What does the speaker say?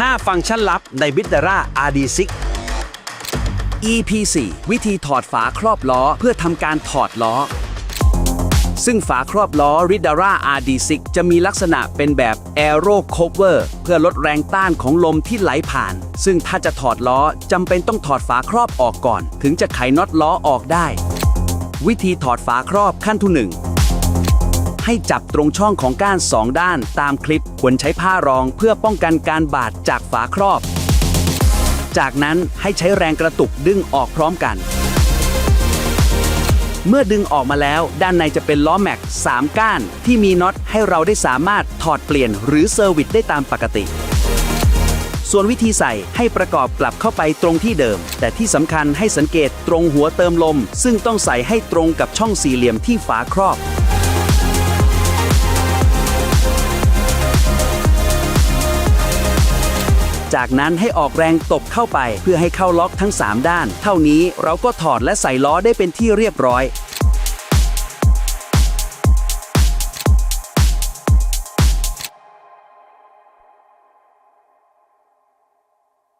5 ฟังก์ชันลับใน b i t d a r a RD6 EP 4 วิธีถอดฝาครอบล้อเพื่อทำการถอดล้อ ซึ่งฝาครอบล้อ r i d a r a RD6 จะมีลักษณะเป็นแบบ Aero Cover เพื่อลดแรงต้านของลมที่ไหลผ่าน ซึ่งถ้าจะถอดล้อจำเป็นต้องถอดฝาครอบออกก่อน ถึงจะไขน็อตล้อออกได้ วิธีถอดฝาครอบขั้นที่หนึ่ง ให้จับตรงช่องของก้านสองด้าน ตามคลิปควรใช้ผ้ารองเพื่อป้องกันการบาดจากฝาครอบ จากนั้นให้ใช้แรงกระตุกดึงออกพร้อมกัน เมื่อดึงออกมาแล้วด้านในจะเป็นล้อแม็ก 3 ก้าน ที่มีน็อตให้เราได้สามารถถอดเปลี่ยนหรือเซอร์วิสได้ตามปกติส่วนวิธีใส่ให้ประกอบกลับเข้าไปตรงที่เดิม แต่ที่สำคัญให้สังเกตตรงหัวเติมลม ซึ่งต้องใส่ให้ตรงกับช่องสี่เหลี่ยมที่ฝาครอบ จากนั้นให้ออกแรงตบเข้าไป เพื่อให้เข้าล็อกทั้ง 3 ด้าน เท่านี้เราก็ถอดและใส่ล้อได้เป็นที่เรียบร้อย